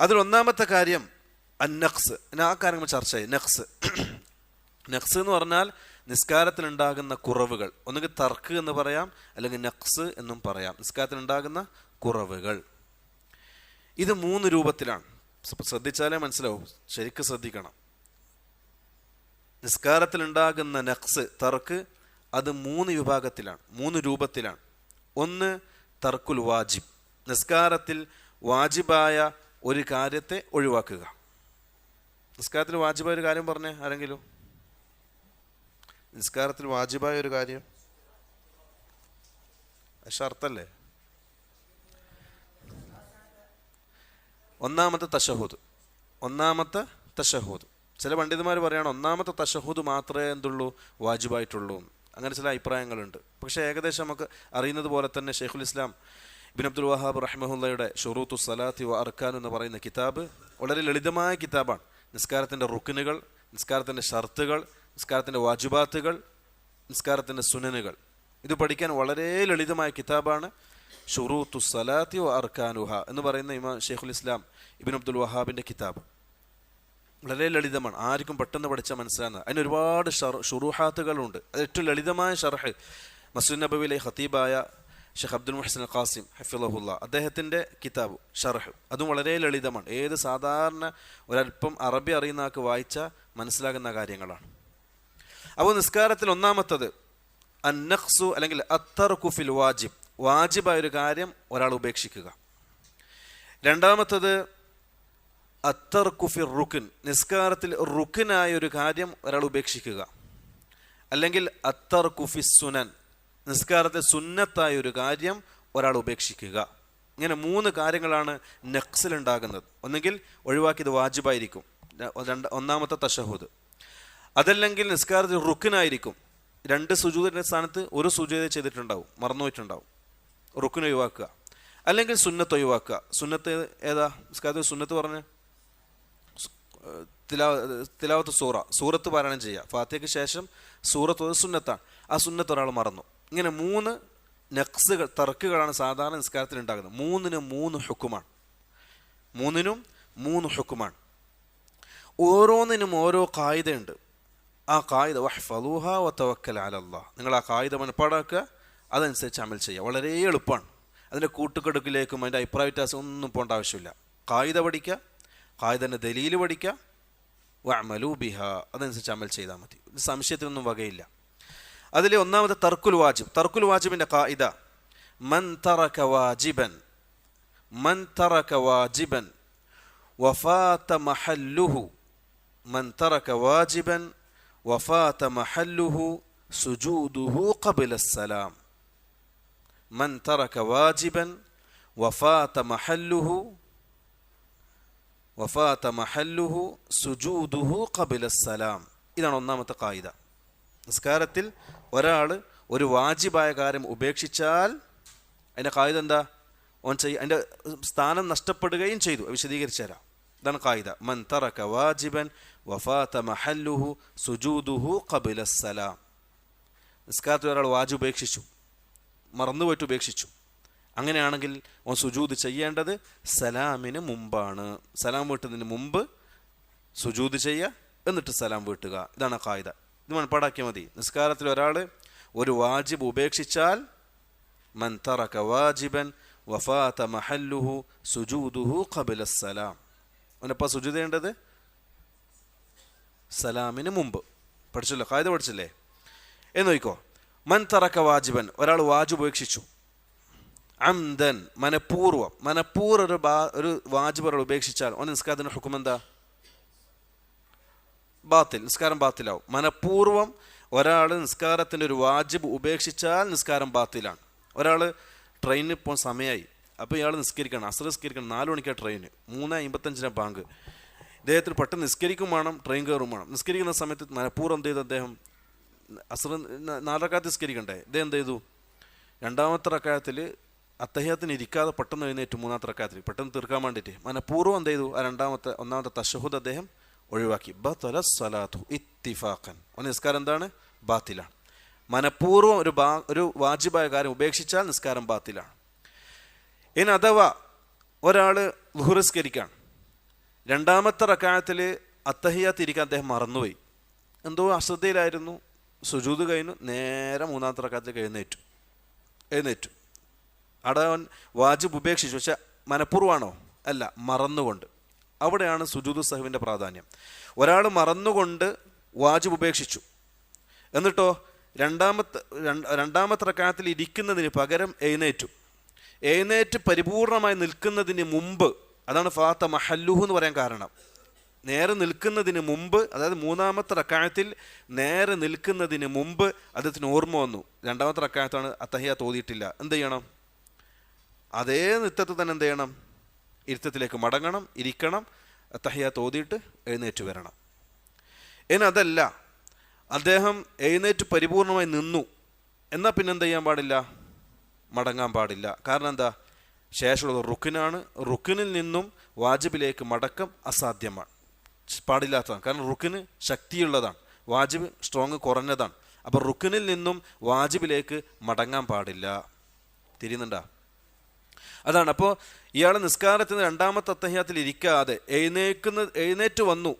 അതിൽ ഒന്നാമത്തെ കാര്യം അന്നഖ്സ്. ആ കാര്യങ്ങൾ ചർച്ചയായി നഖ്സ്. നഖ്സ് എന്ന് പറഞ്ഞാൽ നിസ്കാരത്തിനുണ്ടാകുന്ന കുറവുകൾ. ഒന്നുകിൽ തർക്ക് എന്ന് പറയാം അല്ലെങ്കിൽ നഖ്സ് എന്നും പറയാം. നിസ്കാരത്തിനുണ്ടാകുന്ന കുറവുകൾ. ഇത് മൂന്ന് രൂപത്തിലാണ്. ശ്രദ്ധിച്ചാലേ മനസ്സിലാവും. ശരിക്കും ശ്രദ്ധിക്കണം. നിസ്കാരത്തിലുണ്ടാകുന്ന നഖ്സ് തർക്ക് അത് മൂന്ന് വിഭാഗത്തിലാണ്. മൂന്ന് രൂപത്തിലാണ്. ഒന്ന് തർക്കുൽ വാജിബ്. നിസ്കാരത്തിൽ വാജിബായ ഒരു കാര്യത്തെ ഒഴിവാക്കുക. നിസ്കാരത്തിൽ വാജിബായ ഒരു കാര്യം പറഞ്ഞേ ആരെങ്കിലും? നിസ്കാരത്തിൽ വാജിബായ ഒരു കാര്യം? ഷർത്തല്ലേ? ഒന്നാമത്തെ തശഹൂദ്. ഒന്നാമത്തെ തശഹൂദ്. ചില പണ്ഡിതന്മാർ പറയുകയാണ് ഒന്നാമത്തെ തശഹൂദ് മാത്രമേ എന്തുള്ളൂ? വാജിബായിട്ടുള്ളൂ അങ്ങനെ ചില അഭിപ്രായങ്ങളുണ്ട്. പക്ഷേ ഏകദേശം നമുക്ക് അറിയുന്നത് പോലെ തന്നെ ഷെയ്ഖുൽ ഇസ്ലാം ഇബിൻ അബ്ദുൽ വഹാബ് റഹ്മഹുല്ലയുടെ ഷുറൂത്തു സലാത്തി വ അർക്കാൻ എന്ന് പറയുന്ന കിതാബ് വളരെ ലളിതമായ കിതാബാണ്. നിസ്കാരത്തിന്റെ റുക്കിനുകൾ നിസ്കാരത്തിന്റെ ഷർത്തുകൾ നിസ്കാരത്തിന്റെ വാജുബാത്തുകൾ നിസ്കാരത്തിന്റെ സുനനുകൾ. ഇത് പഠിക്കാൻ വളരെ ലളിതമായ കിതാബാണ്. ഷുറൂത്തു സലാത്തി വ അർക്കാനുഹ എന്ന് പറയുന്ന ഇമാം ഷെയ്ഖുൽ ഇസ്ലാം ഇബിൻ അബ്ദുൽ വഹാബിന്റെ കിതാബ്. വളരെ ലളിതമാണ്. ആർക്കും പെട്ടെന്ന് പഠിച്ചാൽ മനസ്സിലാകുന്നത് അതിന് ഒരുപാട് ഷർ- ഷുറൂഹാത്തുകളുണ്ട്. അത് ഏറ്റവും ലളിതമായ ഷർഹ്. മസൂദ് നബവിലെ ഖത്തീബായ ഷെയ്ഖ് അബ്ദുൽ മുഹസിൻ ഖാസിം ഹഫിളഹുല്ല അദ്ദേഹത്തിന്റെ കിതാബ് ഷർഹ്. അതും വളരെ ലളിതമാണ്. ഏത് സാധാരണ ഒരല്പം അറബി അറിയുന്ന ആൾക്ക് വായിച്ചാൽ മനസ്സിലാകുന്ന കാര്യങ്ങളാണ്. അപ്പോൾ നിസ്കാരത്തിൽ ഒന്നാമത്തത് അന്നഖ്സു അല്ലെങ്കിൽ അത്തർ കുഫിൽ വാജിബ്. വാജിബായ ഒരു കാര്യം ഒരാൾ ഉപേക്ഷിക്കുക. രണ്ടാമത്തത് അത്തർ കുഫിർ റുക്കിൻ നിസ്കാരത്തിൽ റുക്കിനായ ഒരു കാര്യം ഒരാൾ ഉപേക്ഷിക്കുക. അല്ലെങ്കിൽ അത്തർ കുഫി സുനൻ. നിസ്കാരത്തിൽ സുന്നത്തായ ഒരു കാര്യം ഒരാൾ ഉപേക്ഷിക്കുക. ഇങ്ങനെ മൂന്ന് കാര്യങ്ങളാണ് നെക്സിൽ ഉണ്ടാകുന്നത് ഒന്നുകിൽ ഒഴിവാക്കിയത് വാജിബായിരിക്കും. രണ്ട് ഒന്നാമത്തെ തഷഹൂദ് അതല്ലെങ്കിൽ നിസ്കാരത്തിൽ റുക്കിനായിരിക്കും രണ്ട് സുജൂതിന്റെ സ്ഥാനത്ത് ഒരു സുജൂത ചെയ്തിട്ടുണ്ടാവും. മറന്നുപോയിട്ടുണ്ടാവും. റുക്കിന് ഒഴിവാക്കുക. അല്ലെങ്കിൽ സുന്നത്ത് ഒഴിവാക്കുക. സുന്നത്ത് ഏതാ? നിസ്കാരത്തിൽ സുന്നത്ത് പറഞ്ഞ്? തിലാ- തിലാവത്ത് സൂറ. സൂറത്ത് പാരായണം ചെയ്യുക. ഫാത്തിയക്ക് ശേഷം സൂറത്ത് സുന്നത്താണ്. ആ സുന്നത്ത് ഒരാൾ മറന്നു. ഇങ്ങനെ മൂന്ന് നക്സുകൾ തർക്കുകളാണ് സാധാരണ നിസ്കാരത്തിൽ ഉണ്ടാകുന്നത് മൂന്നിനും മൂന്ന് ഹുക്കുമാണ്. മൂന്നിനും മൂന്ന് ഹുക്കുമാണ്. ഓരോന്നിനും ഓരോ കായികയുണ്ട് ആ കായിക വഹ്ഫലൂഹ വ തവക്കൽ അലല്ലാ നിങ്ങൾ ആ കായിക മനപ്പാടാക്കുക അതനുസരിച്ച് അമൽ ചെയ്യുക. വളരെ എളുപ്പമാണ്. അതിന്റെ കൂട്ടുകെടുക്കിലേക്കും അതിന്റെ അഭിപ്രായ വ്യത്യാസം ഒന്നും പോകേണ്ട ആവശ്യമില്ല. കായിക പഠിക്കുക കായികന്റെ ദലീൽ പഠിക്കുക വഅമലു ബിഹ. അതനുസരിച്ച് അമൽ ചെയ്താൽ മതി. സംശയത്തിനൊന്നും വകയില്ല. അതിലെ ഒന്നാമത് തർക്കുൽ വാജിബ് തർക്കുൽ വാജിബിൻ്റെ കായിത മൻ തറക വാജിബൻ മൻ തറക വാജിബൻ വഫാത്ത മഹല്ലുഹു മൻ തറക വാജിബൻ വഫാത്ത മഹല്ലുഹു സുജൂദുഹു ഖബില സലാം മൻ തറക വാജിബൻ വഫാത്ത മഹല്ലുഹു വഫാത്ത മഹല്ലുഹു സുജൂദുഹു ഖബില സലാം ഇതാണ് ഒന്നാമത്തെ കായിത നിസ്കാരത്തിൽ ഒരാൾ ഒരു വാജിബായ കാര്യം ഉപേക്ഷിച്ചാൽ അതിന്റെ കായിത എന്താ? ഓൻ ചെയ്യ അതിന്റെ സ്ഥാനം നഷ്ടപ്പെടുകയും ചെയ്തു. വിശദീകരിച്ചു തരാം. ഇതാണ് കായിത മൻ തറക്ക വാജിബൻ വഫാത്ത മഹല്ലുഹു സുജൂദുഹു കബില സലാം. നിസ്കാരത്തിൽ ഒരാൾ വാജി ഉപേക്ഷിച്ചു. മറന്നുപോയിട്ട് ഉപേക്ഷിച്ചു. അങ്ങനെയാണെങ്കിൽ ഓൻ സുജൂദ് ചെയ്യേണ്ടത് സലാമിന് മുമ്പാണ്. സലാം വീട്ടുന്നതിന് മുമ്പ് സുജൂദ് ചെയ്യുക എന്നിട്ട് സലാം വീട്ടുക. ഇതാണ് കായിക. ഇത് മൺപാടാക്കിയാൽ മതി. നിസ്കാരത്തിൽ ഒരാൾ ഒരു വാജിബ് ഉപേക്ഷിച്ചാൽ മൻ വാജിബൻ വഫാത മഹല്ലുഹു സുജൂദുഹു സലാം. അവനപ്പോൾ സുജൂദ് ചെയ്യേണ്ടത്? സലാമിന് മുമ്പ്. പഠിച്ചല്ലോ? കായത പഠിച്ചില്ലേ? എന്ന് നോക്കോ മൻ തറക്ക വാജിബൻ ഒരാൾ വാജിബ് ഉപേക്ഷിച്ചു. അംദൻ മനഃപൂർവം. മനഃപൂർവം ഒരു ഒരു വാജിബ് ഒരാൾ ഉപേക്ഷിച്ചാൽ ഓൻ നിസ്കാരത്തിന് ഹുക്കും എന്താ ബാത്തിൽ നിസ്കാരം ബാത്തിലാവും. മനഃപൂർവം ഒരാൾ നിസ്കാരത്തിന്റെ ഒരു വാജിബ് ഉപേക്ഷിച്ചാൽ നിസ്കാരം ബാത്തിലാണ്. ഒരാൾ ട്രെയിനിൽ പോകാൻ സമയമായി അപ്പോൾ ഇയാൾ നിസ്കരിക്കണം. അസർ നിസ്കരിക്കണം. നാല് മണിക്കാണ് ട്രെയിന്. മൂന്ന് അമ്പത്തഞ്ചിനാണ് ബാങ്ക്. ഇദ്ദേഹത്തിന് പെട്ടെന്ന് നിസ്കരിക്കും വേണം ട്രെയിൻ കയറും വേണം. നിസ്കരിക്കുന്ന സമയത്ത് മനഃപൂർവം എന്ത് ചെയ്തു അദ്ദേഹം? അസർ നാലക്കാലത്ത് നിസ്കരിക്കണ്ടേ? ഇദ്ദേഹം എന്ത് ചെയ്തു? രണ്ടാമത്തെ റക്കായത്തിൽ അത്തഹ്യത്തിന് ഇരിക്കാതെ പെട്ടെന്ന് എഴുന്നേറ്റ് മൂന്നാമത്തെ റക്കായത്തിൽ പെട്ടെന്ന് തീർക്കാൻ വേണ്ടിയിട്ട്. മനഃപൂർവം എന്ത് ചെയ്തു? ആ രണ്ടാമത്തെ ഒന്നാമത്തെ തശഹുദ് അദ്ദേഹം ഒഴിവാക്കി. ബത്തല സലാത്തു ഇത്തിഫാഖൻ. ഒന്ന് നിസ്കാരം എന്താണ്? ബാത്തിലാണ്. മനഃപൂർവം ഒരു ബാ ഒരു വാജിബായ കാര്യം ഉപേക്ഷിച്ചാൽ നിസ്കാരം ബാത്തിലാണ്. ഇനി അഥവാ ഒരാൾ ലുഹുറിസ്കരിക്കാണ്. രണ്ടാമത്തെ റക്കായത്തിൽ അത്തഹിയാത്ത് ഇരിക്കാൻ അദ്ദേഹം മറന്നുപോയി. എന്തോ അശ്രദ്ധയിലായിരുന്നു. സുജൂത് കഴിഞ്ഞു. നേരെ മൂന്നാമത്തെ റക്കായത്തിൽ എഴുന്നേറ്റു. എഴുന്നേറ്റു. അവിടെ അവൻ വാജിബ് ഉപേക്ഷിച്ചു. പക്ഷെ മനഃപൂർവമാണോ അല്ല മറന്നുകൊണ്ട്. അവിടെയാണ് സുജൂദ് സഹുവിന്റെ പ്രാധാന്യം. ഒരാൾ മറന്നുകൊണ്ട് വാജിബ് ഉപേക്ഷിച്ചു. എന്നിട്ടോ രണ്ടാമത്തെ രണ്ടാമത്തെ റക്കാത്തിൽ ഇരിക്കുന്നതിന് പകരം എഴുന്നേറ്റു. എഴുന്നേറ്റ് പരിപൂർണമായി നിൽക്കുന്നതിന് മുമ്പ് അതാണ് ഫാത്ത മഹല്ലുഹു എന്ന് പറയാൻ കാരണം. നേരെ നിൽക്കുന്നതിന് മുമ്പ് അതായത് മൂന്നാമത്തെ റക്കായത്തിൽ നേരെ നിൽക്കുന്നതിന് മുമ്പ് അദ്ദേഹത്തിന് ഓർമ്മ വന്നു. രണ്ടാമത്തെ റക്കായത്താണ് അത്തഹിയ തോന്നിയിട്ടില്ല. എന്ത് ചെയ്യണം? അതേ നൃത്തത്തിൽ തന്നെ എന്ത് ചെയ്യണം? ഇരുത്തത്തിലേക്ക് മടങ്ങണം ഇരിക്കണം തഹ്യ തോതിയിട്ട് എഴുന്നേറ്റ് വരണം. എന്നതല്ല അദ്ദേഹം എഴുന്നേറ്റ് പരിപൂർണമായി നിന്നു. എന്നാൽ പിന്നെ എന്ത് ചെയ്യാൻ പാടില്ല? മടങ്ങാൻ പാടില്ല. കാരണം എന്താ? ശേഷമുള്ളത് റുക്കിനാണ് റുക്കിനിൽ നിന്നും വാജിബിലേക്ക് മടക്കം അസാധ്യമാണ്. പാടില്ലാത്തതാണ്. കാരണം റുക്കിന് ശക്തിയുള്ളതാണ്. വാജിബ് സ്ട്രോങ് കുറഞ്ഞതാണ്. അപ്പോൾ റുക്കിനിൽ നിന്നും വാജിബിലേക്ക് മടങ്ങാൻ പാടില്ല. തിരിയുന്നുണ്ടാ? അതാണ്. അപ്പോൾ ഇയാൾ നിസ്കാരത്തിന് രണ്ടാമത്തെ അത്തഹ്യാത്തിൽ ഇരിക്കാതെ എഴുന്നേക്കുന്ന എഴുന്നേറ്റ് വന്നു.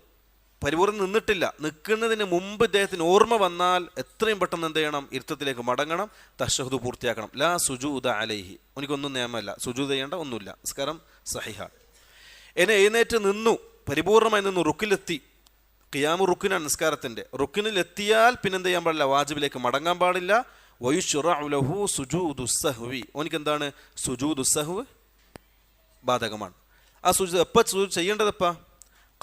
പരിപൂർണം നിന്നിട്ടില്ല. നിൽക്കുന്നതിന് മുമ്പ് ഇദ്ദേഹത്തിന് ഓർമ്മ വന്നാൽ എത്രയും പെട്ടെന്ന് എന്ത് ചെയ്യണം? ഇരുത്തത്തിലേക്ക് മടങ്ങണം. തഷഹുദ് പൂർത്തിയാക്കണം. ലാ സുജൂദ അലൈഹി. എനിക്കൊന്നും നിയമമല്ല. സുജൂദ് ചെയ്യേണ്ട ഒന്നുമില്ല. നിസ്കാരം സഹിഹ എന്നെ എഴുന്നേറ്റ് നിന്നു. പരിപൂർണമായി നിന്നു റുക്കിലെത്തി. ഖിയാമു റുക്കിനാണ് നിസ്കാരത്തിന്റെ. റുക്കിനിലെത്തിയാൽ പിന്നെന്ത് ചെയ്യാൻ പാടില്ല? വാജിബിലേക്ക് മടങ്ങാൻ പാടില്ല. വയുഷുറഹു സുജൂദുസഹ്വി ഓനിക്ക് എന്താണ് സുജൂദുസഹ്വ് ബാധകമാണ്. ആ സുജു എപ്പോൾ സുജു ചെയ്യേണ്ടതെപ്പാ?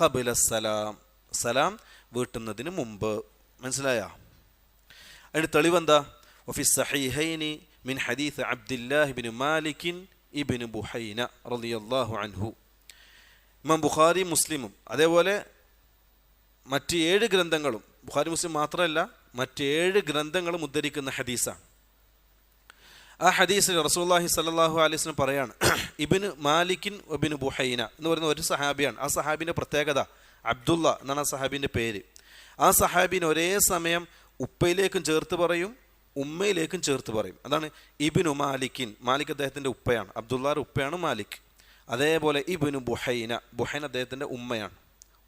കബില സലാം. സലാം വീട്ടുന്നതിന് മുമ്പ്. മനസ്സിലായ? അതിന് തെളിവെന്താ? من حديث മിൻ ഹദീസ് بن مالك മാലിക്കിൻ ഇബിൻ ബുഹൈന الله അൻഹു. ഇമാം ബുഖാരി മുസ്ലിമും. അതേപോലെ മറ്റ് ഏഴ് ഗ്രന്ഥങ്ങളും ബുഖാരി മുസ്ലിം മാത്രമല്ല മറ്റേഴ് ഗ്രന്ഥങ്ങളും ഉദ്ധരിക്കുന്ന ഹദീസാണ്. ആ ഹദീസിൽ റസൂല്ലാഹി സല്ലാഹു അലൈസ്ലം പറയാണ് ഇബിന് മാലിക്കിൻ ഒബിന് ബുഹൈന എന്ന് പറയുന്ന ഒരു സഹാബിയാണ്. ആ സഹാബിന്റെ പ്രത്യേകത അബ്ദുള്ള എന്നാണ് ആ സഹാബിന്റെ പേര്. ആ സഹാബിന് ഒരേ സമയം ഉപ്പയിലേക്കും ചേർത്ത് പറയും ഉമ്മയിലേക്കും ചേർത്ത് പറയും. അതാണ് ഇബിനു മാലിക്കിൻ മാലിക് അദ്ദേഹത്തിന്റെ ഉപ്പയാണ്. അബ്ദുള്ളാർ ഉപ്പയാണ് മാലിക്. അതേപോലെ ഇബിനു ബുഹൈന ബുഹൈൻ അദ്ദേഹത്തിന്റെ ഉമ്മയാണ്.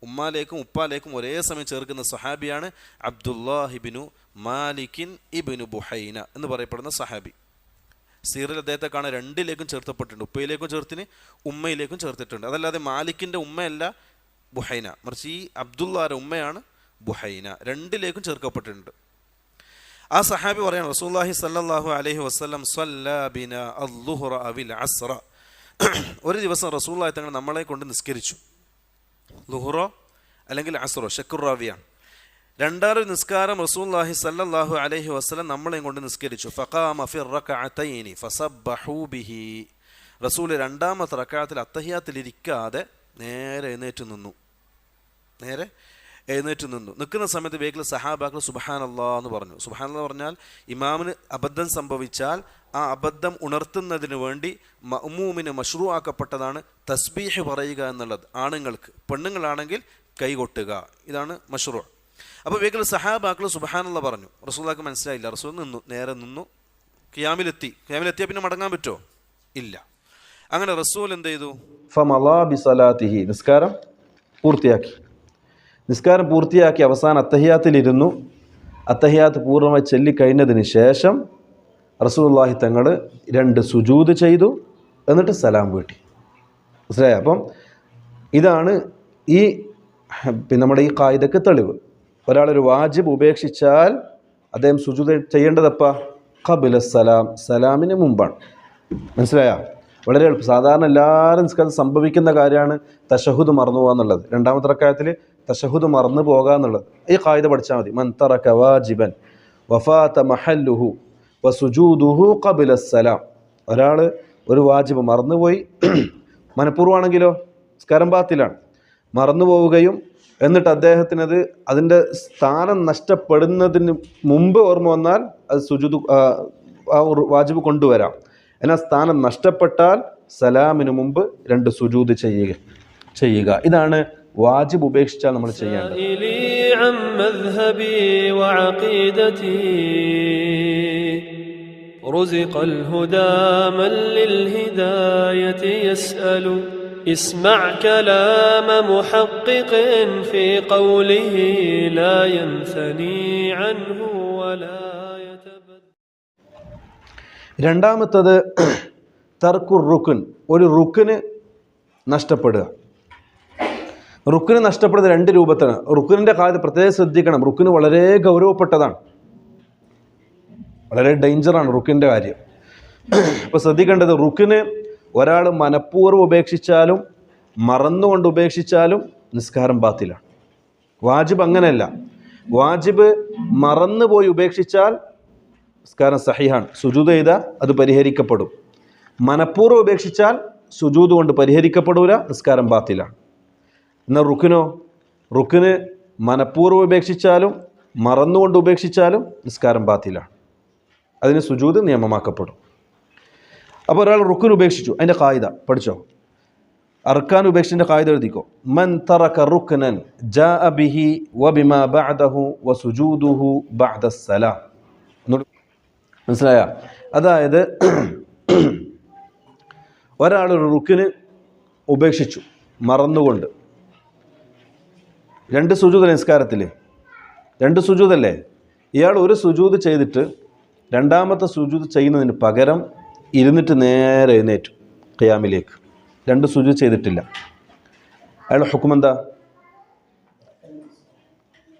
ഉമ്മാലേക്കും ഉപ്പാലേക്കും ഒരേ സമയം ചേർക്കുന്ന സഹാബിയാണ് അബ്ദുല്ലാഹിബിനു മാലിക്കിൻ ഇബിനു ബുഹൈന എന്ന് പറയപ്പെടുന്ന സഹാബി സീറിൽ അദ്ദേഹത്തെ കാണാൻ രണ്ടിലേക്കും ചേർത്തപ്പെട്ടിട്ടുണ്ട്. ഉപ്പയിലേക്കും ചേർത്തിന് ഉമ്മയിലേക്കും ചേർത്തിട്ടുണ്ട്. അതല്ലാതെ മാലിക്കിന്റെ ഉമ്മയല്ല ബുഹൈന. മറിച്ച് ഈ അബ്ദുല്ലാരുടെ ഉമ്മയാണ് ബുഹൈന. രണ്ടിലേക്കും ചേർക്കപ്പെട്ടിട്ടുണ്ട്. ആ സഹാബി പറയാണ് റസൂല്ലാഹി സല്ലാഹു അലഹി വസ്ലം സല്ലാബിന അസ്ര ഒരു ദിവസം റസൂല്ലാഹി തങ്ങൾ നമ്മളെ കൊണ്ട് നിസ്കരിച്ചു. ലുഹുറോ അല്ലെങ്കിൽ അസ്റോ ഷക്കുറാവിയാണ് രണ്ടാറ് നിസ്കാരം റസൂല്ലാഹി സല്ലാഹു അലഹി വസ്ലം നമ്മളെയും കൊണ്ട് നിസ്കരിച്ചു. ഫഖാമ ഫിർ റകഅതൈനി ഫസബ്ബഹു ബിഹി. റസൂൽ രണ്ടാമത്തെ റക്കാത്തിൽ അത്തഹിയാത്തിൽ ഇരിക്കാതെ നേരെ എഴുന്നേറ്റ് നിന്നു. നേരെ എഴുന്നേറ്റ് നിന്നു. നിൽക്കുന്ന സമയത്ത് വേഗത്തിൽ സഹാബാക്കൾ സുബഹാൻ എന്ന് പറഞ്ഞു. സുബഹാൻ എന്ന് പറഞ്ഞാൽ ഇമാമിന് അബദ്ധം സംഭവിച്ചാൽ ആ അബദ്ധം ഉണർത്തുന്നതിന് വേണ്ടി മഅ്മൂമിന് മഷ്റൂ ആക്കപ്പെട്ടതാണ് തസ്ബീഹ് പറയുക എന്നുള്ളത്. ആണുങ്ങൾക്ക് പെണ്ണുങ്ങളാണെങ്കിൽ കൈകൊട്ടുക. ഇതാണ് മഷ്റൂ അപ്പോൾ വേഗത്തിൽ സഹാബാക്കൾ സുബഹാനുള്ള പറഞ്ഞു. റസൂലാക്ക് മനസ്സിലായില്ല. റസൂൽ നിന്നു നേരെ നിന്നു. ക്യാമിലെത്തി ക്യാമിലെത്തിയ പിന്നെ മടങ്ങാൻ പറ്റുമോ ഇല്ല. അങ്ങനെ റസൂൽ എന്ത് ചെയ്തു? നിസ്കാരം പൂർത്തിയാക്കി. നിസ്കാരം പൂർത്തിയാക്കി അവസാന അത്തഹിയാത്തിലിരുന്നു. അത്തഹിയാത്ത് പൂർണമായി ചൊല്ലിക്കഴിഞ്ഞതിന് ശേഷം റസൂലുള്ളാഹി തങ്ങൾ രണ്ട് സുജൂത് ചെയ്തു. എന്നിട്ട് സലാം വീട്ടി. മനസ്സിലായ? അപ്പം ഇതാണ് ഈ പിന്നെ നമ്മുടെ ഈ കായികക്ക് തെളിവ്. ഒരാളൊരു വാജിബ് ഉപേക്ഷിച്ചാൽ അദ്ദേഹം സുജൂത് ചെയ്യേണ്ടതപ്പ? കബില സലാം. സലാമിന് മുമ്പാണ്. മനസ്സിലായ? വളരെ എളുപ്പം. സാധാരണ എല്ലാവരും നിസ്കാരം സംഭവിക്കുന്ന കാര്യമാണ് തഷഹുദ് മറന്നു പോകുക എന്നുള്ളത് രണ്ടാമത്തെ റക്കായത്തിൽ തഷഹുദ് മറന്നു പോകുക എന്നുള്ളത്. ഈ കായിത പഠിച്ചാൽ മതി. മൻതറക വാജിബൻ വഫാത്ത മഹല്ലുഹു വസുജൂദുഹു കബില സലാം. ഒരാൾ ഒരു വാജിബ് മറന്നുപോയി. മനഃപൂർവമാണെങ്കിലോ? സ്കരം ബാത്തിലാണ്. മറന്നു പോവുകയും എന്നിട്ട് അദ്ദേഹത്തിനത് അതിന്റെ സ്ഥാനം നഷ്ടപ്പെടുന്നതിന് മുമ്പ് ഓർമ്മ വന്നാൽ അത് സുജുദ് ആ വാജിബ് കൊണ്ടുവരാം. എന്നാൽ സ്ഥാനം നഷ്ടപ്പെട്ടാൽ സലാമിന് മുമ്പ് രണ്ട് സുജൂദ് ചെയ്യുക ചെയ്യുക. ഇതാണ് വാജിബ് ഉപേക്ഷിച്ചാൽ നമ്മൾ ചെയ്യേണ്ടത് سائلي عن مذهبي وعقيدتي رزق الهدى من للهداية يسأل اسمع كلام محقق في قوله لا ينثني عنه ولا يتبدل രണ്ടാമത്തത് തർക്കുർ റുക്കുൻ ഒരു റുക്കിന് നഷ്ടപ്പെടുക റുക്കിന് നഷ്ടപ്പെടുന്ന രണ്ട് രൂപത്തിലാണ് റുക്കിനിന്റെ കാര്യം പ്രത്യേകം ശ്രദ്ധിക്കണം. റുക്കിന് വളരെ ഗൗരവപ്പെട്ടതാണ്. വളരെ ഡേഞ്ചറാണ് റുക്കിന്റെ കാര്യം. അപ്പോൾ ശ്രദ്ധിക്കേണ്ടത് റുക്കിന് ഒരാൾ മനഃപൂർവം ഉപേക്ഷിച്ചാലും മറന്നുകൊണ്ട് ഉപേക്ഷിച്ചാലും നിസ്കാരം ബാത്തിലാണ്. വാജിബ് അങ്ങനെയല്ല. വാജിബ് മറന്നുപോയി ഉപേക്ഷിച്ചാൽ നിസ്കാരം സഹിഹാണ്. സുജൂത് ചെയ്താൽ അത് പരിഹരിക്കപ്പെടും. മനഃപൂർവം ഉപേക്ഷിച്ചാൽ സുജൂത് കൊണ്ട് പരിഹരിക്കപ്പെടൂല നിസ്കാരം ബാത്തിലാണ്. എന്നാൽ റുക്കിനോ റുക്കിന് മനഃപൂർവം ഉപേക്ഷിച്ചാലും മറന്നുകൊണ്ട് ഉപേക്ഷിച്ചാലും നിസ്കാരം ബാത്തിലാണ്. അതിന് സുജൂത് നിയമമാക്കപ്പെടും. അപ്പോൾ ഒരാൾ റുക്കിന് ഉപേക്ഷിച്ചു. അതിന്റെ കായിത പഠിച്ചോ? അർക്കാൻ ഉപേക്ഷിന്റെ കായിത എഴുതിക്കോ? മൻ തറക റുക്നൻ ജാഅ ബിഹി വബിമാ ബഅദഹു മനസ്സിലായ? അതായത് ഒരാൾ ഒരു റുക്കിന് ഉപേക്ഷിച്ചു മറന്നുകൊണ്ട് രണ്ട് സുജൂത് നിസ്കാരത്തിൽ രണ്ട് സുജൂതല്ലേ? ഇയാൾ ഒരു സുജൂത് ചെയ്തിട്ട് രണ്ടാമത്തെ സുജൂത് ചെയ്യുന്നതിന് പകരം ഇരുന്നിട്ട് നേരെ എഴുന്നേറ്റു ഖിയാമിലേക്ക്. രണ്ട് സുജൂത് ചെയ്തിട്ടില്ല. അയാൾ ഹുക്കുമെന്താ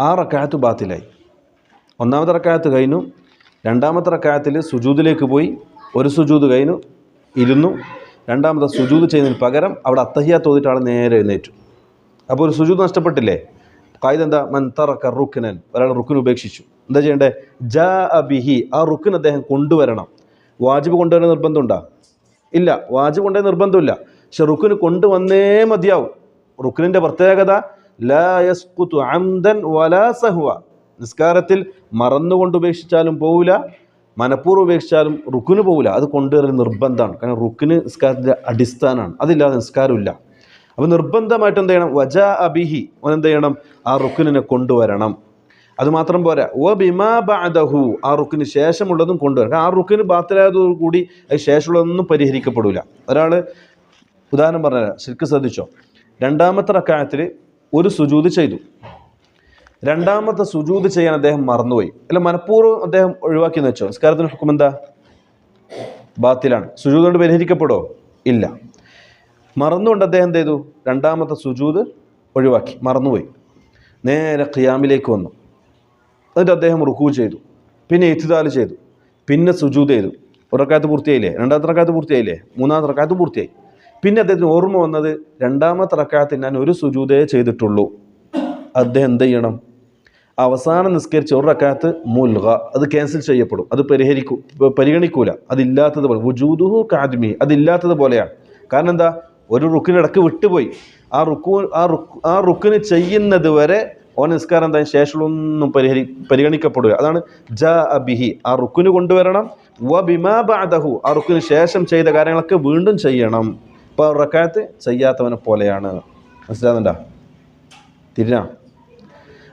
ആ റക്കായത്ത് ബാത്തിലായി. ഒന്നാമത്തെ റക്കായത്ത് കഴിഞ്ഞു. രണ്ടാമത്തെ റക്കായത്തിൽ സുജൂതിലേക്ക് പോയി. ഒരു സുജൂത് കഴിഞ്ഞു. ഇരുന്നു. രണ്ടാമത്തെ സുജൂത് ചെയ്യുന്നതിന് പകരം അവിടെ അത്തഹിയ തോന്നിയിട്ടാണ് നേരെ എഴുന്നേറ്റു. അപ്പോൾ ഒരു സുജൂത് നഷ്ടപ്പെട്ടില്ലേ? കായത് എന്താ മൻതറക്ക റുക്കിനൻ ഒരാൾ റുക്കിന് ഉപേക്ഷിച്ചു. എന്താ ചെയ്യേണ്ടേ? ജാ അബിഹി ആ റുക്കിന് അദ്ദേഹം കൊണ്ടുവരണം. വാജിബ് കൊണ്ടുവരുന്ന നിർബന്ധമുണ്ടോ ഇല്ല. വാജിബ് കൊണ്ടുവരുന്ന നിർബന്ധമില്ല പക്ഷെ റുക്കിന് കൊണ്ടുവന്നേ മതിയാവും. റുക്കിനിന്റെ പ്രത്യേകത ലാ യസ്കുതു അംദൻ വലാ നിസ്കാരത്തിൽ മറന്നുകൊണ്ട് ഉപേക്ഷിച്ചാലും പോവില്ല. മനഃപൂർവം ഉപേക്ഷിച്ചാലും റുക്കിന് പോവില്ല. അത് കൊണ്ടുവരൽ നിർബന്ധമാണ്. കാരണം റുക്കിന് നിസ്കാരത്തിന്റെ അടിസ്ഥാനമാണ്. അതില്ലാതെ നിസ്കാരമില്ല. അപ്പോൾ നിർബന്ധമായിട്ട് എന്ത് ചെയ്യണം? വജ അബിഹി. അവൻ എന്ത് ചെയ്യണം? ആ റുക്കിനെ കൊണ്ടുവരണം. അത് മാത്രം പോരാ. ഓ ബിമാ ബാദഹു ആ റുക്കിന് ശേഷമുള്ളതും കൊണ്ടുവരണം. ആ റുക്കിന് ബാത്തിലായതോടുകൂടി അത് ശേഷമുള്ളതൊന്നും പരിഹരിക്കപ്പെടില്ല ഒരാൾ ഉദാഹരണം പറഞ്ഞുതരാം ശരിക്കും ശ്രദ്ധിച്ചോ. രണ്ടാമത്തെ റക്കായത്തിൽ ഒരു സുജൂത് ചെയ്തു. രണ്ടാമത്തെ സുജൂത് ചെയ്യാൻ അദ്ദേഹം മറന്നുപോയി. അല്ല മനഃപൂർവം അദ്ദേഹം ഒഴിവാക്കിയെന്ന് വെച്ചോ? നിസ്കാരത്തിന് ഹുക്കുമെന്താ? ബാത്തിലാണ്. സുജൂത് കൊണ്ട് പരിഹരിക്കപ്പെടുമോ ഇല്ല. മറന്നുകൊണ്ട് അദ്ദേഹം എന്ത് ചെയ്തു? രണ്ടാമത്തെ സുജൂത് ഒഴിവാക്കി മറന്നുപോയി. നേരെ ഖിയാമിലേക്ക് വന്നു. എന്നിട്ട് അദ്ദേഹം റുക്കു ചെയ്തു. പിന്നെ ഇത്തിദാൽ ചെയ്തു. പിന്നെ സുജൂത് ചെയ്തു. ഒരക്കാലത്ത് പൂർത്തിയായില്ലേ? രണ്ടാമത്തെ റക്കാത്ത് പൂർത്തിയായില്ലേ? മൂന്നാമത്തെ റക്കാത്ത് പൂർത്തിയായി. പിന്നെ അദ്ദേഹത്തിന് ഓർമ്മ വന്നത് രണ്ടാമത്തെ റക്കാത്തിൽ ഞാൻ ഒരു സുജൂതേ ചെയ്തിട്ടുള്ളൂ. അദ്ദേഹം എന്ത് ചെയ്യണം? അവസാനം നിസ്കരിച്ച ഒരു റക്കാത്ത് മുൽഗ. അത് ക്യാൻസൽ ചെയ്യപ്പെടും. അത് പരിഹരിക്കൂ പരിഗണിക്കൂല. അതില്ലാത്തത് പോലെ വുജൂദുഹു കാദ്മി. അതില്ലാത്തത് പോലെയാണ് കാരണം എന്താ? ഒരു റുക്കിനിടക്ക് വിട്ടുപോയി. ആ റുക്കു ആ റുക്ക് ആ റുക്കിന് ചെയ്യുന്നത് വരെ ഓ നിസ്കാരം എന്താ ശേഷമൊന്നും പരിഹരി പരിഗണിക്കപ്പെടുക അതാണ് ജ അബിഹി. ആ റുക്കിന് കൊണ്ടുവരണം. വ ബിമാ ബാദഹു ആ റുക്കിന് ശേഷം ചെയ്ത കാര്യങ്ങളൊക്കെ വീണ്ടും ചെയ്യണം. ഇപ്പോൾ റക്കാത്ത് ചെയ്യാത്തവനെ പോലെയാണ്. മനസ്സിലാകുന്നുണ്ടോ തിരിഞ്ഞാ?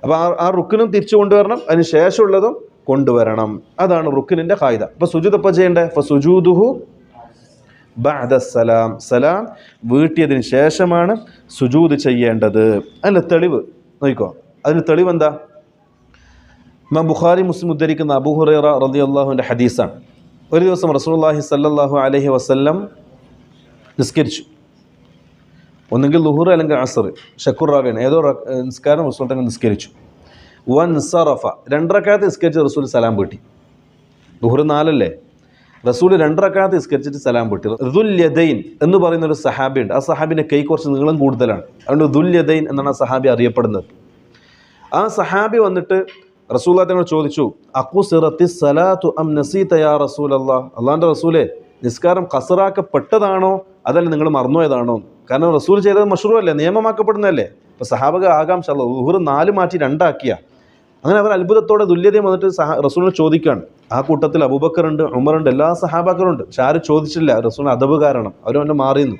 അപ്പോൾ ആ ആ റുക്കിനും തിരിച്ചു കൊണ്ടുവരണം. അതിന് ശേഷമുള്ളതും കൊണ്ടുവരണം. അതാണ് റുക്കിനിന്റെ കായിത അപ്പോൾ സുജൂദ് എപ്പോൾ ചെയ്യേണ്ടത് അപ്പോൾ സുജൂദുഹു ബഅദ സലാം. സലാം വീട്ടിയതിന് ശേഷമാണ് സുജൂദ് ചെയ്യേണ്ടത്. അതിന്റെ തെളിവ് നോക്കിക്കോ. അതിന് തെളിവ് എന്താ ഇമാം ബുഖാരി മുസ്ലിം ഉദ്ധരിക്കുന്ന അബു ഹുറൈറ അള്ളാഹുവിന്റെ ഹദീസാണ്. ഒരു ദിവസം റസൂലുള്ളാഹി സല്ലാഹു അലഹി വസല്ലം നിസ്കരിച്ചു. ഒന്നുകിൽ ലുഹുർ അല്ലെങ്കിൽ അസർ ഷക്കുർ ഏതോ നിസ്കാരം റസൂൽ തന്നെ നിസ്കരിച്ചു. വൻ സറഫ രണ്ടരക്കാലത്ത് നിസ്കരിച്ച് റസൂൽ സലാം വീട്ടി. ലുഹുർ നാലല്ലേ? റസൂൽ രണ്ടരക്കാലത്ത് നിസ്കരിച്ചിട്ട് സലാം പൊട്ടി. ദുല്യദൈൻ എന്ന് പറയുന്ന ഒരു സഹാബി ഉണ്ട് ആ സഹാബിന്റെ കൈ കുറച്ച് നീളം കൂടുതലാണ്. അതുകൊണ്ട് ദുല്യദൈൻ എന്നാണ് ആ സഹാബി അറിയപ്പെടുന്നത്. ആ സഹാബി വന്നിട്ട് റസൂൽ തങ്ങൾ ചോദിച്ചു അക്കു സിറത്തി സലാത്തു അം നസീത യാ റസൂൽ അള്ളാഹ് അള്ളാന്റെ റസൂലെ നിസ്കാരം കസറാക്കപ്പെട്ടതാണോ അതല്ല നിങ്ങൾ മറന്നുപോയതാണോ? കാരണം റസൂൽ ചെയ്തത് മഷറൂ അല്ലേ? നിയമമാക്കപ്പെടുന്നതല്ലേ? ഇപ്പോൾ സഹാബക ആകാംക്ഷ ഉഹുർ നാല് മാറ്റി രണ്ടാക്കിയ. അങ്ങനെ അവർ അത്ഭുതത്തോടെ തുല്യതയും വന്നിട്ട് സഹ റസൂലിനെ ചോദിക്കുകയാണ്. ആ കൂട്ടത്തിൽ അബൂബക്കറുണ്ട് ഉമറുണ്ട് എല്ലാ സഹാബാക്കറുണ്ട് പക്ഷെ ആരും ചോദിച്ചില്ല റസൂലിന് അദബ് കാരണം. അവർ അവന്റെ മാറിയുന്നു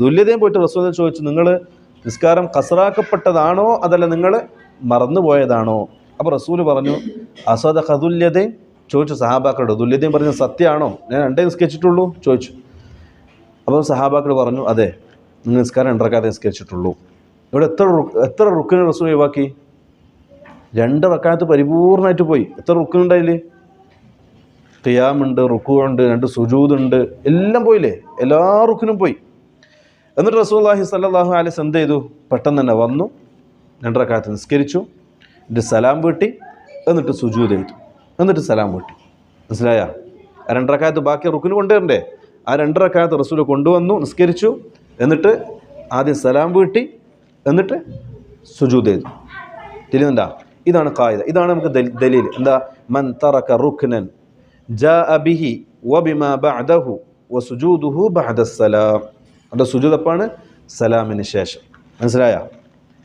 തുല്യതയും പോയിട്ട് റസൂലിനെ ചോദിച്ചു നിങ്ങൾ നിസ്കാരം കസറാക്കപ്പെട്ടതാണോ? അതല്ല നിങ്ങൾ മറന്നുപോയതാണോ? അപ്പോൾ റസൂൽ പറഞ്ഞു അസദ ഖതുല്യതയും ചോദിച്ചു സഹാബാക്കളോട്. തുല്യതയും പറഞ്ഞു സത്യമാണോ? ഞാൻ രണ്ടേ നിസ്കരിച്ചിട്ടുള്ളൂ. ചോദിച്ചു. അപ്പോൾ സഹാബാക്കൾ പറഞ്ഞു അതെ നിങ്ങൾ നിസ്കാരം രണ്ടരക്കാലത്ത് നിസ്കരിച്ചിട്ടുള്ളൂ. ഇവിടെ എത്ര എത്ര റുക്കിന് റസൂൽ ഒഴിവാക്കി? രണ്ട് റക്കാത്ത് പരിപൂർണമായിട്ട് പോയി. എത്ര റുക്കുന്നുണ്ടതിൽ ഖിയാമുണ്ട് റുക്കുണ്ട് രണ്ട് സുജൂദുണ്ട് എല്ലാം പോയില്ലേ? എല്ലാ റുക്കിനും പോയി. എന്നിട്ട് റസൂല്ലാഹി സല്ലാഹു അലൈസ് എന്ത് ചെയ്തു? പെട്ടെന്ന് തന്നെ വന്നു രണ്ടരക്കാലത്ത് നിസ്കരിച്ചു എന്നിട്ട് സലാം വീട്ടി എന്നിട്ട് സുജൂദ് ചെയ്തു. എന്നിട്ട് സലാം വീട്ടി. മനസ്സിലായ? ആ രണ്ടരക്കാലത്ത് ബാക്കി റുക്കിന് കൊണ്ടുവരണ്ടേ? ആ രണ്ടരക്കാലത്ത് റസൂൽ കൊണ്ടുവന്നു നിസ്കരിച്ചു എന്നിട്ട് ആദ്യം സലാം വീട്ടി എന്നിട്ട് സുജൂദ് ചെയ്തു. തിരിയുന്നുണ്ടാ ഇതാണ് കായിക. ഇതാണ് നമുക്ക് ദലീൽ. എന്താ? മൻ തറക റുക്നൻ ജാഅ ബിഹി ബിമാ ബഅദഹു വസുജൂദുഹു ബഅദ സലാം. അവിടെ സുജൂദപ്പാണ് സലാമിന് ശേഷം. മനസ്സിലായ?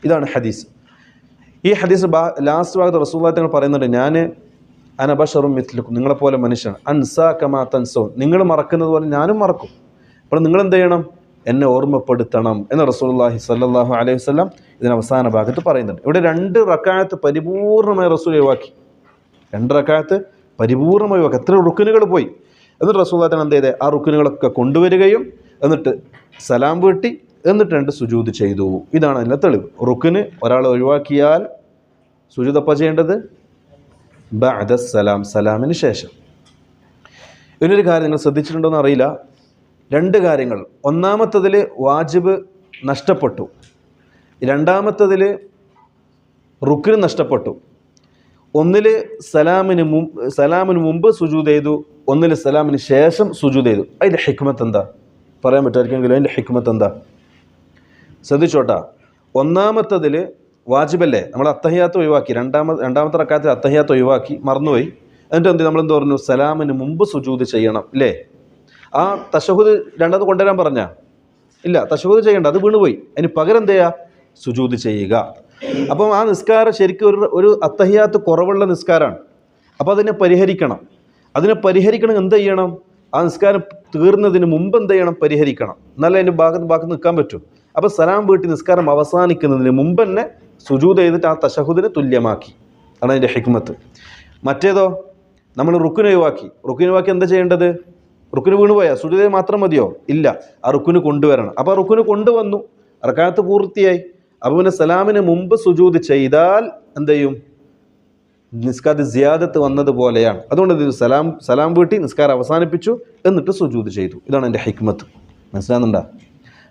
ഇതാണ് ഹദീസ്. ഈ ഹദീസ് ലാസ്റ്റ് ഭാഗത്ത് റസൂല്ലാ തങ്ങൾ പറയുന്നുണ്ട് ഞാൻ അനബഷറും മിത്ലുക്കും നിങ്ങളെപ്പോലെ മനുഷ്യൻ അൻസാ കമാ തൻസോ നിങ്ങൾ മറക്കുന്നത് പോലെ ഞാനും മറക്കും. അപ്പോൾ നിങ്ങൾ എന്ത് ചെയ്യണം? എന്നെ ഓർമ്മപ്പെടുത്തണം എന്ന് റസൂലുള്ളാഹി സ്വല്ലല്ലാഹു അലൈഹി വസല്ലം ഇതിന് അവസാന ഭാഗത്ത് പറയുന്നുണ്ട്. ഇവിടെ രണ്ട് റക്കായത്ത് പരിപൂർണമായി റസൂൽ ഒഴിവാക്കി. രണ്ട് റക്കായത്ത് പരിപൂർണമായി ഒഴിവാക്കി. എത്ര റുക്കിനുകൾ പോയി. എന്നിട്ട് റസൂല്ലാത്തൻ എന്ത് ചെയ്തേ? ആ റുക്കിനുകളൊക്കെ കൊണ്ടുവരികയും എന്നിട്ട് സലാം വീട്ടി എന്നിട്ട് രണ്ട് സുജൂത് ചെയ്തു. ഇതാണ് അതിന്റെ തെളിവ്. റുക്കിന് ഒരാൾ ഒഴിവാക്കിയാൽ സുജൂതപ്പ ചെയ്യേണ്ടത്? ബഅദ സലാം. സലാമിന് ശേഷം. ഇതിനൊരു കാര്യം നിങ്ങൾ ശ്രദ്ധിച്ചിട്ടുണ്ടോ എന്ന് അറിയില്ല. രണ്ട് കാര്യങ്ങൾ. ഒന്നാമത്തതിൽ വാജിബ് നഷ്ടപ്പെട്ടു. രണ്ടാമത്തതിൽ റുക്കിന് നഷ്ടപ്പെട്ടു. ഒന്നിൽ സലാമിന് മുമ്പ് സലാമിന് മുമ്പ് സുജൂദ് ചെയ്തു ഒന്നിൽ സലാമിന് ശേഷം സുജൂദ് ചെയ്തു. അതിന്റെ ഹിക്മത്ത് എന്താ? പറയാൻ പറ്റുമായിരിക്കുമെങ്കിലും? അതിന്റെ ഹിക്മത്ത് എന്താ? ശ്രദ്ധിച്ചോട്ടാ. ഒന്നാമത്തതിൽ വാജിബല്ലേ? നമ്മൾ അത്തഹിയാത്ത് ഒഴിവാക്കി. രണ്ടാമത് രണ്ടാമത്തെ റക്കാത്തിൽ അത്തഹിയാത്ത് ഒഴിവാക്കി. മറന്നുപോയി. എന്നിട്ട് എന്ത് നമ്മൾ എന്ത് പറഞ്ഞു? സലാമിന് മുമ്പ് സുജൂത് ചെയ്യണം. ഇല്ലേ ആ തശഹുദ് രണ്ടാമത് കൊണ്ടുവരാൻ പറഞ്ഞ? ഇല്ല തശഹുദ് ചെയ്യണ്ട അത് വീണുപോയി. അതിന് പകരം എന്ത് ചെയ്യുക സുജൂദ് ചെയ്യുക. അപ്പം ആ നിസ്കാരം ശരിക്കും ഒരു ഒരു അത്തഹിയാത്ത് കുറവുള്ള നിസ്കാരമാണ്. അപ്പോൾ അതിനെ പരിഹരിക്കണം. അതിനെ പരിഹരിക്കണം എന്ത് ചെയ്യണം? ആ നിസ്കാരം തീർന്നതിന് മുമ്പ് എന്ത് ചെയ്യണം? പരിഹരിക്കണം. എന്നാലേ അതിന്റെ ഭാഗത്ത് ഭാഗത്ത് നിൽക്കാൻ പറ്റും. അപ്പോൾ സലാം വീട്ടി നിസ്കാരം അവസാനിക്കുന്നതിന് മുമ്പ് തന്നെ സുജൂത് ചെയ്തിട്ട് ആ തശഹുദിനെ തുല്യമാക്കി. അതാണ് അതിന്റെ ഹിക്മത്ത്. മറ്റേതോ? നമ്മൾ റുക്കിനൊഴിവാക്കി റുക്കിനൊഴിവാക്കി എന്താ ചെയ്യേണ്ടത്? റുക്കിന് വീണ് പോയാൽ മാത്രം മതിയോ? ഇല്ല. ആ റുക്കിന് കൊണ്ടുവരണം. അപ്പോൾ ആ റുക്കിന് കൊണ്ടുവന്നു. റക്കാത്ത് പൂർത്തിയായി. അപ്പോൾ പിന്നെ സലാമിന് മുമ്പ് സുജൂദ് ചെയ്താൽ എന്ത് ചെയ്യും? നിസ്കാരത്തിൽ ജിയാദത്ത് വന്നതുപോലെയാണ്. അതുകൊണ്ട് ഇത് സലാം സലാം വീട്ടി നിസ്കാരം അവസാനിപ്പിച്ചു. എന്നിട്ട് സുജൂദ് ചെയ്തു. ഇതാണ് എന്റെ ഹിക്മത്ത്. മനസ്സിലാകുന്നുണ്ടോ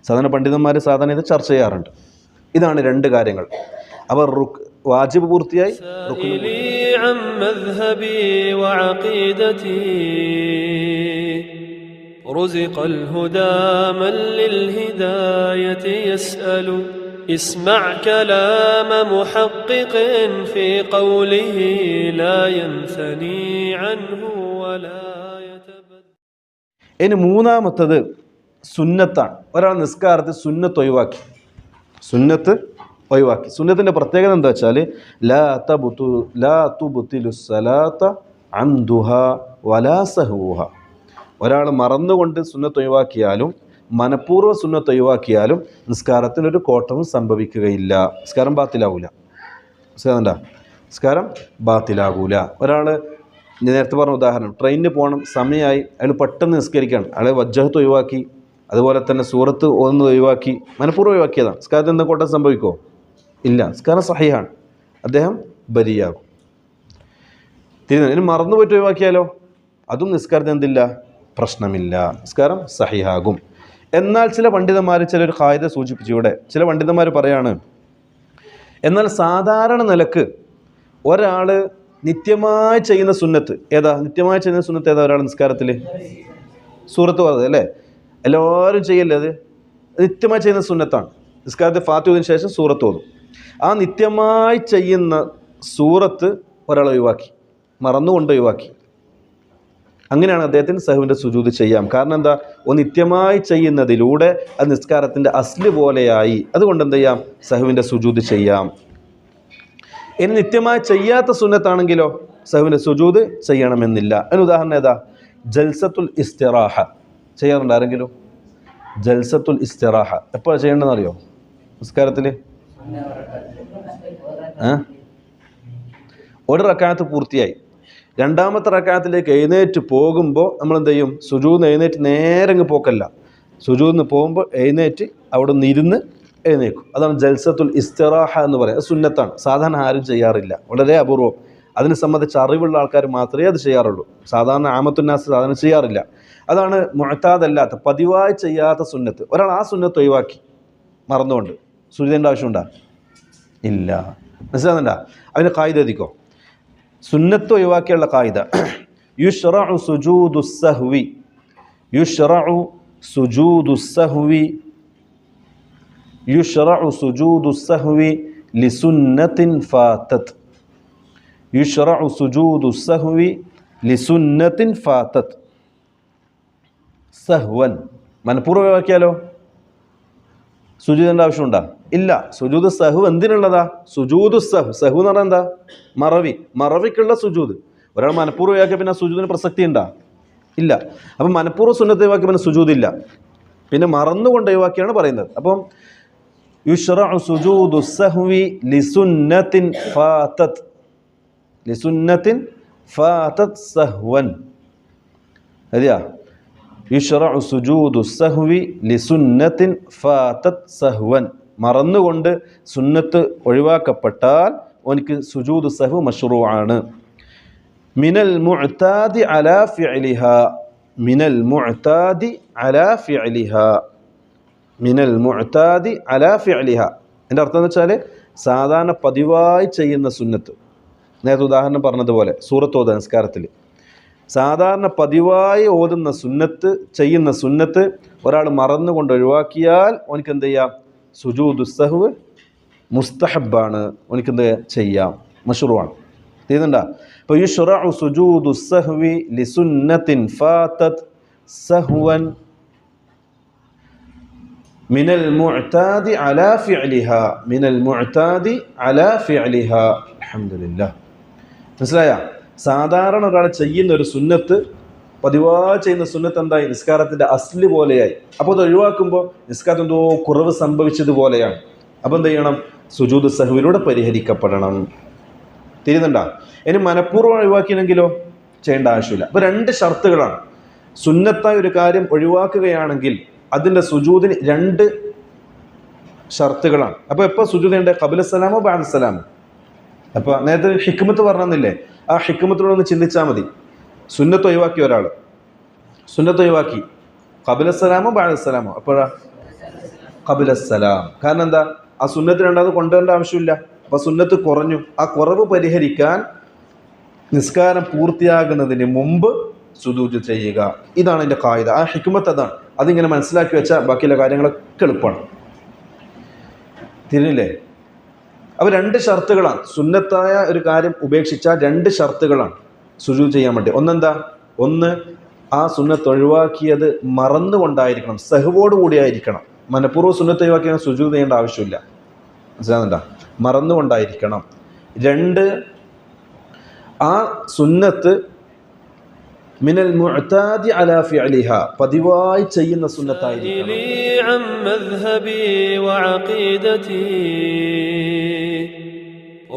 സാധാരണ പണ്ഡിതന്മാർ സാധാരണ ഇത് ചർച്ച ചെയ്യാറുണ്ട്. ഇതാണ് രണ്ട് കാര്യങ്ങൾ. അവർ റുക്ക് വാജിബ് പൂർത്തിയായി റുക്കിന് سائلي عن مذهبي وعقيدتي رزق الهدى من للهداية يسأل اسمع كلام محقق في قوله لا ينثني عنه ولا يتبدل ഇനി മൂന്നാമത്തത് സുന്നത്താണ് ഒരാൾ നിസ്കാരത്തിൽ സുന്നത്ത് ഒഴിവാക്കി സുന്നത്ത് ഒഴിവാക്കി. സുന്നത്തിന്റെ പ്രത്യേകത എന്താ വെച്ചാൽ ലാ ലാ ഒരാൾ മറന്നുകൊണ്ട് സുന്നത്ത് ഒഴിവാക്കിയാലും മനഃപൂർവ സുന്നത്ത് ഒഴിവാക്കിയാലും നിസ്കാരത്തിനൊരു കോട്ടവും സംഭവിക്കുകയില്ല. നിസ്കാരം ബാത്തിലാവൂല. നിസ്കാരം നിസ്കാരം ബാത്തിലാകൂല ഒരാൾ നേരത്തെ പറഞ്ഞ ഉദാഹരണം ട്രെയിനിന് പോകണം സമയമായി അയാൾ പെട്ടെന്ന് നിസ്കരിക്കുകയാണ് അയാളെ വജ്ജഹത്ത് ഒഴിവാക്കി അതുപോലെ തന്നെ സൂറത്ത് ഒന്ന് ഒഴിവാക്കി മനഃപൂർവം ഒഴിവാക്കിയതാണ്. നിസ്കാരത്തിൽ എന്താ കോട്ടം സംഭവിക്കുമോ ഇല്ല. നിസ്കാരം സഹിയാണ് അദ്ദേഹം ബലിയാകും. തിരുന്ന ഇനി മറന്നു പോയിട്ട് ഒഴിവാക്കിയാലോ? അതും നിസ്കാരത്തിന് എന്തില്ല? പ്രശ്നമില്ല. നിസ്കാരം സഹിയാകും എന്നാൽ ചില പണ്ഡിതന്മാർ ചിലൊരു കായത സൂചിപ്പിച്ചു. ഇവിടെ ചില പണ്ഡിതന്മാർ പറയാണ് എന്നാൽ സാധാരണ നിലയ്ക്ക് ഒരാൾ നിത്യമായി ചെയ്യുന്ന സുന്നത്ത് ഏതാ? നിത്യമായി ചെയ്യുന്ന സുന്നത്ത് ഏതാ ഒരാൾ നിസ്കാരത്തിൽ സൂറത്ത് പറഞ്ഞത് അല്ലേ? എല്ലാവരും ചെയ്യല്ലേ അത്? നിത്യമായി ചെയ്യുന്ന സുന്നത്താണ്. നിസ്കാരത്തിൽ ഫാത്തി ശേഷം സൂറത്ത് ഓതും. ആ നിത്യമായി ചെയ്യുന്ന സൂറത്ത് ഒരാൾ ഒഴിവാക്കി മറന്നുകൊണ്ട് ഒഴിവാക്കി. അങ്ങനെയാണ് അദ്ദേഹത്തിന് സഹുവിന്റെ സുജൂത് ചെയ്യാം. കാരണം എന്താ? ഒന്ന് നിത്യമായി ചെയ്യുന്നതിലൂടെ അത് നിസ്കാരത്തിന്റെ അസ്ല് പോലെയായി. അതുകൊണ്ട് എന്ത് ചെയ്യാം? സഹുവിന്റെ സുജൂത് ചെയ്യാം. ഇനി നിത്യമായി ചെയ്യാത്ത സുന്നത്താണെങ്കിലോ സഹുവിന്റെ സുജൂത് ചെയ്യണമെന്നില്ല. അതിന് ഉദാഹരണം ഏതാ? ജൽസത്തുൽ ഇസ്തിറാഹ. ചെയ്യാറുണ്ട് ആരെങ്കിലും? ജൽസത്തുൽ ഇസ്തിറാഹ. എപ്പോഴാണ് ചെയ്യേണ്ടതെന്ന് അറിയോ നിസ്കാരത്തിൽ? ഒരു റക്കാത്ത് പൂർത്തിയായി. രണ്ടാമത്തെ റക്കാത്തിലേക്ക് എഴുന്നേറ്റ് പോകുമ്പോൾ നമ്മൾ എന്ത് ചെയ്യും സുജൂന്ന് എഴുന്നേറ്റ് നേരെ അങ്ങ് പോക്കല്ല. സുജൂന്ന് പോകുമ്പോൾ എഴുന്നേറ്റ് അവിടെ നിന്ന് ഇരുന്ന് എഴുന്നേക്കും. അതാണ് ജൽസത്തുൽ ഇസ്തിറാഹ എന്ന് പറയുന്നത് സുന്നത്താണ്. സാധാരണ ആരും ചെയ്യാറില്ല. വളരെ അപൂർവം. അതിനെ സംബന്ധിച്ച് അറിവുള്ള ആൾക്കാർ മാത്രമേ അത് ചെയ്യാറുള്ളൂ. സാധാരണ ആമത്തുന്നാസ് സാധാരണ ചെയ്യാറില്ല. അതാണ് മുഴത്താതല്ലാത്ത പതിവായി ചെയ്യാത്ത സുന്നത്ത്. ഒരാൾ ആ സുന്നത്ത് ഒഴിവാക്കി. മറന്നുകൊണ്ട്. സുജിതേന്റെ ആവശ്യമുണ്ടാ? ഇല്ല. മനസ്സിലാകുന്നുണ്ടാ അതിന് കായിക എത്തിക്കോ സുന്നത്ത് ഒഴിവാക്കിയുള്ള കായിക. യുഷ്റഉ സുജൂദു സഹ്വി. യുഷ്റഉ സുജൂദു സഹ്വി. യുഷ്റഉ സുജൂദു സഹ്വി ലിസുന്നത്തിൻ ഫാത്തത് യുഷ്റഉ സുജൂദു സഹ്വി ലിസുന്നത്തിൻ ഫാത്തത് സഹ്വൻ. മനഃപൂർവം ഒഴിവാക്കിയാലോ? സുജൂദിന്റെ ആവശ്യമുണ്ടോ? ഇല്ല. സുജൂദ് സഹു എന്തിനുള്ളതാ? സുജൂദ് സഹു. സഹു എന്ന് പറഞ്ഞാൽ എന്താ? മറവി. മറവിക്കുള്ള സുജൂദ്. ഒരാൾ മനഃപൂർവം ആക്കിയ പിന്നെ സുജൂദിന് പ്രസക്തി ഉണ്ടാ? ഇല്ല. അപ്പം മനഃപൂർവ സുന്നത്തെ ഒഴിവാക്കിയ പിന്നെ സുജൂദില്ല പിന്നെ മറന്നുകൊണ്ട് ഒഴിവാക്കിയാണ് പറയുന്നത്. അപ്പം യുഷ്റഉ സുജൂദു സഹ്വി ലിസുന്നത്തിൻ ഫാത്തത് ലിസുന്നത്തിൻ ഫാത്തത് സഹ്വൻ. അതെയാ? യുഷ്റഉ സുജൂദു സഹ്വി ലിസുന്നത്തിൻ ഫാത്തത് സഹ്വൻ. മറന്നുകൊണ്ട് സുന്നത്ത് ഒഴിവാക്കപ്പെട്ടാൽ ഓനിക്ക് സുജൂദ് സഹു മഷ്റൂ ആണ് മിനൽ മുഅ്താദി അലാ ഫിഅലിഹ. മിനൽ മുഅ്താദി അലാ ഫിഅലിഹ. മിനൽ മുഅ്താദി അലാ ഫിഅലിഹ. എന്റെ അർത്ഥം എന്ന് വെച്ചാൽ സാധാരണ പതിവായി ചെയ്യുന്ന സുന്നത്ത്. നേരത്തെ ഉദാഹരണം പറഞ്ഞതുപോലെ സൂറത്ത് ഓത നമസ്കാരത്തിൽ സാധാരണ പതിവായി ഓതുന്ന സുന്നത്ത് ചെയ്യുന്ന സുന്നത്ത് ഒരാൾ മറന്നുകൊണ്ട് ഒഴിവാക്കിയാൽ ഓനിക്ക് എന്ത് ചെയ്യാം? സുജൂദ് സഹുവ് മുസ്തഹബാണ്. എനിക്കെന്ത് ചെയ്യാം? മഷുറുവാണ്. തീരുന്നുണ്ട അപ്പോൾ ഈ ഷുറു സുജൂദു സഹ്വി ലിസുന്നത്തിൻ ഫാത്തത് സഹ്വൻ മിനൽ മുഅ്താദി അലാ ഫിഅലിഹ. മിനൽ മുഅ്താദി അലാ ഫിഅലിഹ. അൽഹംദുലില്ലാഹ് മനസ്സിലായ? സാധാരണ ഒരാൾ ചെയ്യുന്ന ഒരു സുന്നത്ത് പതിവായി ചെയ്യുന്ന സുന്നത്ത് എന്തായി? നിസ്കാരത്തിന്റെ അസ്ല് പോലെയായി. അപ്പോൾ അത് ഒഴിവാക്കുമ്പോൾ നിസ്കാരത്തിന് എന്തോ കുറവ് സംഭവിച്ചതുപോലെയാണ്. അപ്പോൾ എന്ത് ചെയ്യണം? സുജൂദ് സഹുവിലൂടെ പരിഹരിക്കപ്പെടണം. തിരിയുന്നുണ്ടോ? ഇനി മനഃപൂർവം ഒഴിവാക്കിയെങ്കിലോ? ചെയ്യേണ്ട ആവശ്യമില്ല. അപ്പോൾ രണ്ട് ഷർത്തുകളാണ്. സുന്നത്തായ ഒരു കാര്യം ഒഴിവാക്കുകയാണെങ്കിൽ അതിന്റെ സുജൂദിന് രണ്ട് ഷർത്തുകളാണ്. അപ്പോൾ എപ്പോൾ സുജൂദ് ചെയ്യേണ്ടത് കബുലസ്സലാമോ ബാൻസലാമോ അപ്പോൾ നേരത്തെ ഹിക്മത്ത് പറഞ്ഞില്ലേ ആ ഹിക്മത്തിലൂടെ ഒന്ന് ചിന്തിച്ചാൽ മതി. സുന്നത്ത് ഒഴിവാക്കി ഒരാൾ സുന്നത്ത് ഒഴിവാക്കി. കബിലസ്സലാമോ ബാലസ്സലാമോ? അപ്പോഴാ കബിലസ്സലാം കാരണം എന്താ? ആ സുന്നത്ത് രണ്ടാമത് കൊണ്ടുവരേണ്ട ആവശ്യമില്ല. അപ്പോൾ സുന്നത്ത് കുറഞ്ഞു. ആ കുറവ് പരിഹരിക്കാൻ നിസ്കാരം പൂർത്തിയാകുന്നതിന് മുമ്പ് സുദൂജ് ചെയ്യുക. ഇതാണ് എന്റെ കായിക. ആ ഹിക്മത്ത് അതാണ്. അതിങ്ങനെ മനസ്സിലാക്കി വെച്ചാൽ ബാക്കിയുള്ള കാര്യങ്ങളൊക്കെ എളുപ്പമാണ് തിരിഞ്ഞില്ലേ? അപ്പോൾ രണ്ട് ഷർത്തുകളാണ്. സുന്നത്തായ ഒരു കാര്യം ഉപേക്ഷിച്ചാൽ രണ്ട് ഷർത്തുകളാണ്. സുജു ചെയ്യാൻ വേണ്ടി. ഒന്നെന്താ? ഒന്ന് ആ സുന്നത്ത് ഒഴിവാക്കിയത് മറന്നുകൊണ്ടായിരിക്കണം സഹുവോട് കൂടിയായിരിക്കണം മനഃപൂർവ സുന്നത്ത് ഒഴിവാക്കിയാൽ സുജൂ ചെയ്യേണ്ട ആവശ്യമില്ല. മനസ്സിലാകുന്നുണ്ടോ മറന്നുകൊണ്ടായിരിക്കണം. രണ്ട് ആ സുന്നത്ത് മിനൽ മുഅ്താദി അലാ ഫിഅലിഹ പതിവായി ചെയ്യുന്ന സുന്നത്തായിരിക്കണം.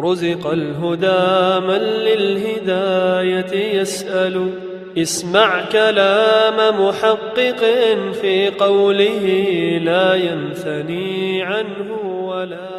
رزق الهدى من للهداية يسأل. اسمع كلام محقق في قوله لا ينثني عنه ولا